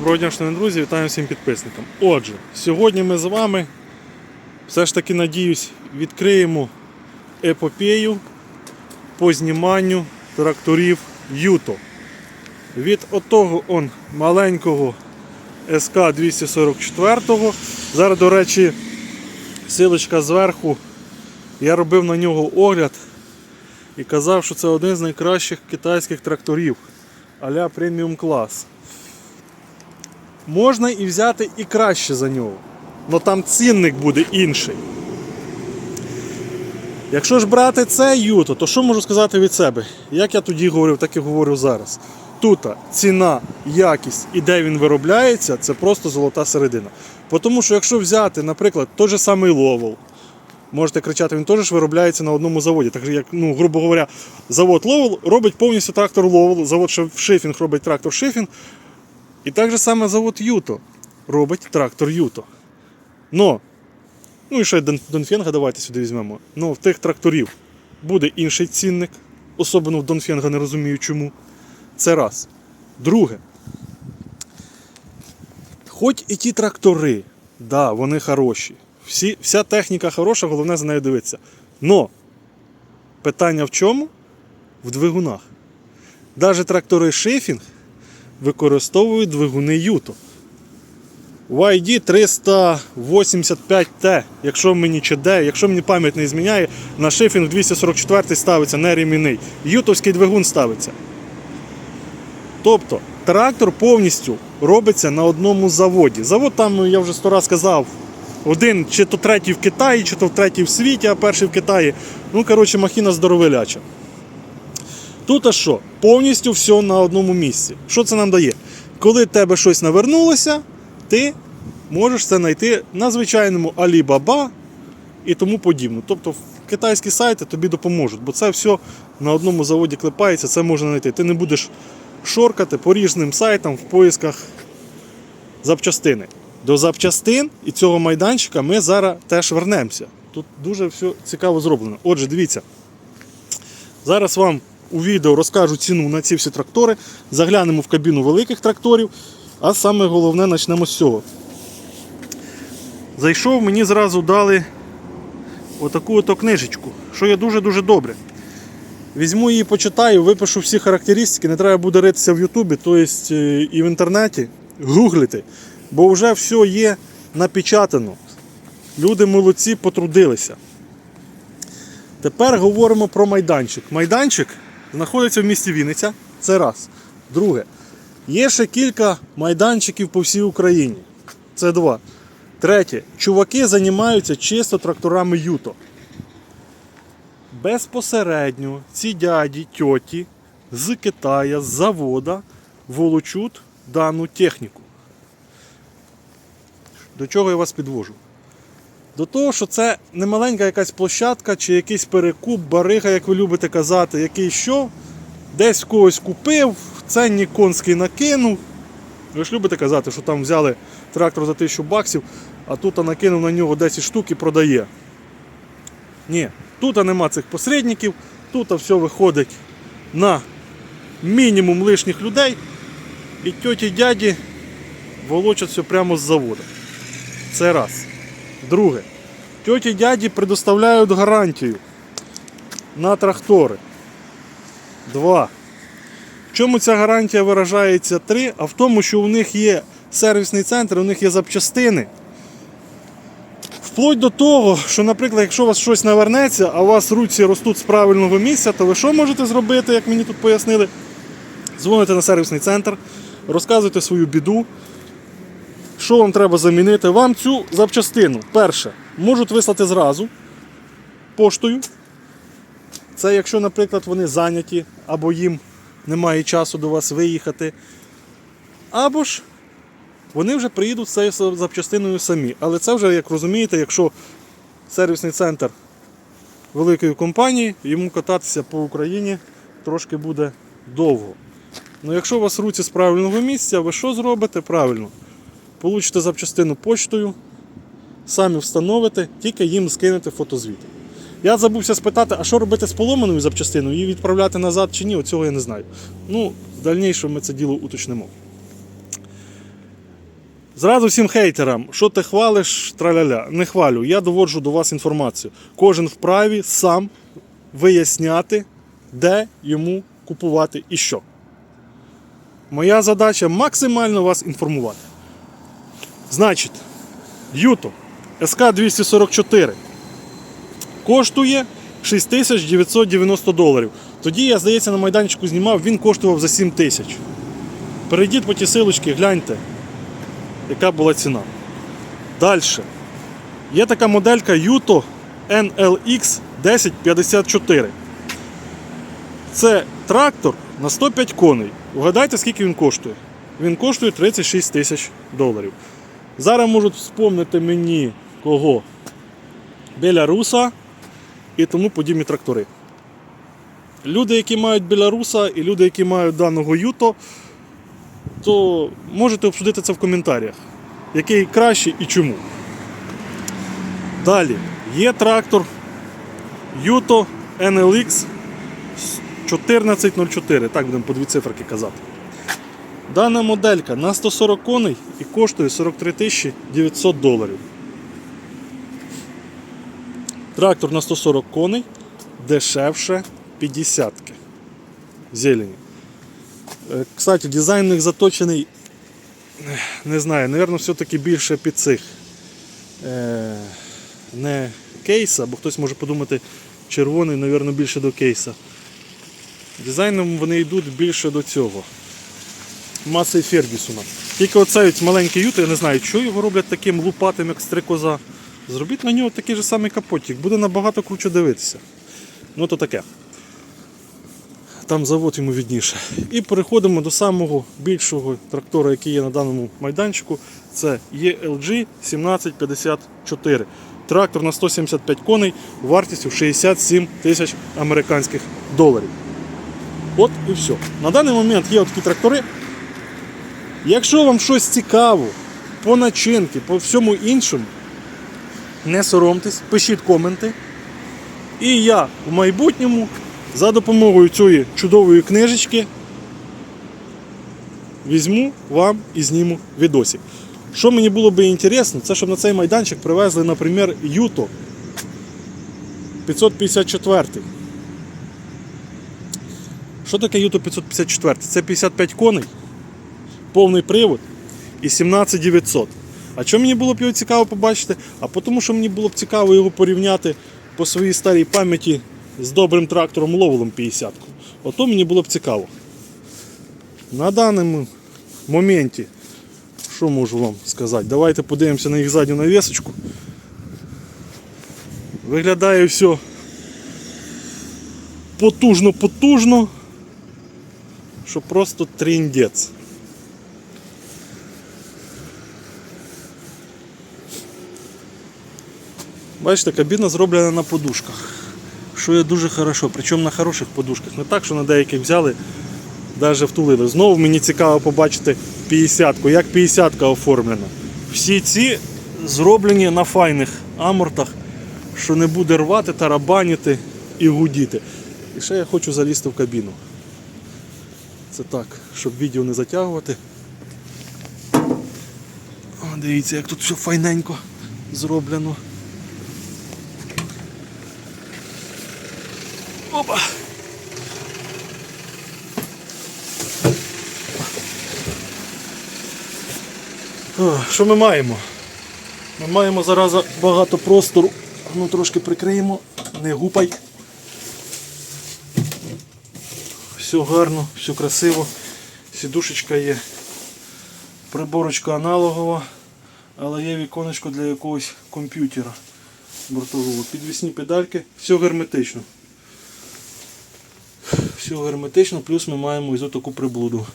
дня, шановні друзі, вітаю всім підписникам. Отже, сьогодні ми з вами все ж таки, надіюсь, відкриємо епопею по зніманню тракторів Юто. Від отого он маленького СК 244. Зараз, до речі, силочка зверху. Я робив на нього огляд і казав, що це один з найкращих китайських тракторів а-ля преміум клас. Можна і взяти і краще за нього. але там цінник буде інший. Якщо ж брати це юто, то що можу сказати від себе? Як я тоді говорив, так і говорю зараз. Тут ціна, якість і де він виробляється, це просто золота середина. Тому що якщо взяти, наприклад, той же самий Ловол, можете кричати, він теж виробляється на одному заводі. Так як, ну, грубо говоря, завод Ловол робить повністю трактор Ловол, завод Шифінг робить трактор Шифінг. І так же саме завод Юто робить трактор Юто. Но, ну і ще Дон- Донфенга давайте сюди візьмемо. Ну, в тих тракторів буде інший цінник, особливо в Донфенга не розумію чому. Це раз. Друге. Хоч і ті трактори, да, вони хороші. Всі, вся техніка хороша, головне за нею дивитися. Но питання в чому? В двигунах. Навіть трактори Шифінг використовують двигуни Юто. YD 385T, якщо мені чи де, якщо мені пам'ять не зміняє, на шифінг 244 ставиться не ремінний. Ютовський двигун ставиться. Тобто трактор повністю робиться на одному заводі. Завод там, ну, я вже сто раз сказав, один чи то третій в Китаї, чи то третій в світі, а перший в Китаї. Ну, коротше, махіна здоровеляча. Тут а що? Повністю все на одному місці. Що це нам дає? Коли в тебе щось навернулося, ти можеш це знайти на звичайному Alibaba і тому подібне. Тобто китайські сайти тобі допоможуть, бо це все на одному заводі клепається, це можна знайти. Ти не будеш шоркати по різним сайтам в поисках запчастини. До запчастин і цього майданчика ми зараз теж вернемося. Тут дуже все цікаво зроблено. Отже, дивіться. Зараз вам у відео розкажу ціну на ці всі трактори. Заглянемо в кабіну великих тракторів. А саме головне почнемо з цього. Зайшов, мені зразу дали отаку ото книжечку, що є дуже-дуже добре. Візьму її, почитаю, випишу всі характеристики, не треба буде ритися в Ютубі, тобто і в інтернеті, гуглити, бо вже все є напечатано. Люди молодці потрудилися. Тепер говоримо про майданчик. Майданчик знаходиться в місті Вінниця. Це раз. Друге. Є ще кілька майданчиків по всій Україні. Це два. Третє. Чуваки займаються чисто тракторами Юто. Безпосередньо ці дяді, тьоті з Китая, з завода волочуть дану техніку. До чого я вас підвожу? До того, що це не маленька якась площадка чи якийсь перекуп, барига, як ви любите казати, який що, десь когось купив, ценник конський накинув. Ви ж любите казати, що там взяли трактор за 1000 баксів, а тут накинув на нього 10 штук і продає. Ні, тут нема цих посередників, тут все виходить на мінімум лишніх людей. І тьоті дяді волочать все прямо з заводу. Це раз. Друге. Тьоті дяді предоставляють гарантію на трактори. Два. В чому ця гарантія виражається? Три, а в тому, що у них є сервісний центр, у них є запчастини. Вплоть до того, що, наприклад, якщо у вас щось навернеться, а у вас руці ростуть з правильного місця, то ви що можете зробити, як мені тут пояснили? Дзвоните на сервісний центр, розказуєте свою біду, що вам треба замінити. Вам цю запчастину, перше, можуть вислати зразу поштою. Це якщо, наприклад, вони зайняті або їм немає часу до вас виїхати. Або ж вони вже приїдуть з цією запчастиною самі. Але це вже, як розумієте, якщо сервісний центр великої компанії, йому кататися по Україні трошки буде довго. Ну якщо у вас руці з правильного місця, ви що зробите правильно? Получите запчастину почтою, самі встановите, тільки їм скинете фотозвіт. Я забувся спитати, а що робити з поломаною запчастиною, її відправляти назад чи ні, оцього я не знаю. Ну, в дальнішому ми це діло уточнимо. Зразу всім хейтерам, що ти хвалиш, траляля. Не хвалю. Я доводжу до вас інформацію. Кожен вправі сам виясняти, де йому купувати і що. Моя задача максимально вас інформувати. Значить, Юто СК-244 коштує 6990 доларів. Тоді я, здається, на майданчику знімав, він коштував за 7 тисяч. Перейдіть по ті силочки, гляньте, яка була ціна. Далі. Є така моделька Yuto NLX 1054. Це трактор на 105 коней. Угадайте, скільки він коштує? Він коштує 36 тисяч доларів. Зараз можуть вспомнити мені кого? Беларуса і тому подібні трактори. Люди, які мають Беларуса і люди, які мають даного Юто, то можете обсудити це в коментарях. Який краще і чому. Далі є трактор Юто NLX 1404. Так будемо по дві циферки казати. Дана моделька на 140 коней і коштує 43 900 доларів. Трактор на 140 коней дешевше 50 Зелені. Е, Кстати, дизайн них заточений, не знаю, напевно, все-таки більше під цих. Е, не кейса, бо хтось може подумати, червоний, напевно, більше до кейса. Дизайном вони йдуть більше до цього. Маси Фергюсона. Тільки оцей маленький ют, я не знаю, що його роблять таким лупатим, як стрикоза. Зробіть на нього такий же самий капотик, буде набагато круче дивитися. Ну то таке. Там завод йому відніше. І переходимо до самого більшого трактора, який є на даному майданчику. Це ELG 1754. Трактор на 175 коней вартістю 67 тисяч американських доларів. От і все. На даний момент є такі трактори. Якщо вам щось цікаво по начинки, по всьому іншому, не соромтесь, пишіть коменти. І я в майбутньому за допомогою цієї чудової книжечки візьму вам і зніму відосик. Що мені було би інтересно, це щоб на цей майданчик привезли, наприклад, Юто 554. Що таке Юто 554? Це 55 коней, повний привод і 17900. А що мені було б його цікаво побачити? А тому, що мені було б цікаво його порівняти по своїй старій пам'яті з добрим трактором ловелом 50. Ото мені було б цікаво. На даному моменті, що можу вам сказати? Давайте подивимося на їх задню навісочку. Виглядає все потужно-потужно, що просто тріндець. Бачите, кабіна зроблена на подушках. Що є дуже хорошо, причому на хороших подушках. Не так, що на деяких взяли, навіть втулили. Знову мені цікаво побачити 50-ку, як 50-ка оформлена. Всі ці зроблені на файних амортах, що не буде рвати, тарабаніти і гудіти. І ще я хочу залізти в кабіну. Це так, щоб відео не затягувати. О, дивіться, як тут все файненько зроблено. Що ми маємо? Ми маємо зараз багато простору. Ну трошки прикриємо, не гупай. Все гарно, все красиво. Сідушечка є. Приборочка аналогова, але є віконечко для якогось комп'ютера бортового. Підвісні педальки, все герметично. Все герметично, плюс ми маємо ось таку приблуду.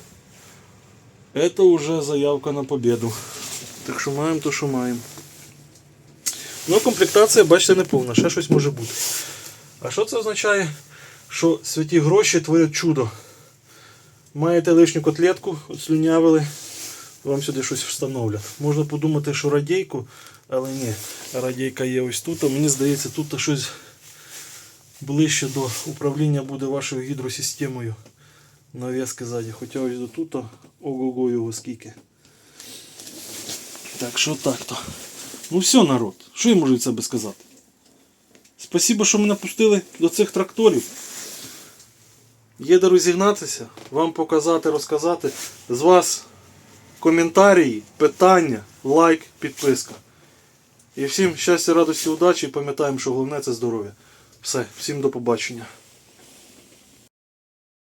Це вже заявка на победу. Так що маємо то, що маємо. Ну, комплектація, бачите, не повна, ще щось може бути. А що це означає? Що святі гроші творять чудо. Маєте лишню котлетку, отслюнявили, вам сюди щось встановлять. Можна подумати, що радійку, але ні, радійка є ось тут. А мені здається, тут щось ближче до управління буде вашою гідросистемою. Нав'язки ззаді. Хоча ось до тут, ого-го його скільки. Так що так то. Ну все, народ. Що я можу від себе сказати? Спасибо, що мене пустили до цих тракторів. Є де розігнатися, вам показати, розказати. З вас коментарі, питання, лайк, підписка. І всім щастя, радості, удачі і пам'ятаємо, що головне це здоров'я. Все, всім до побачення.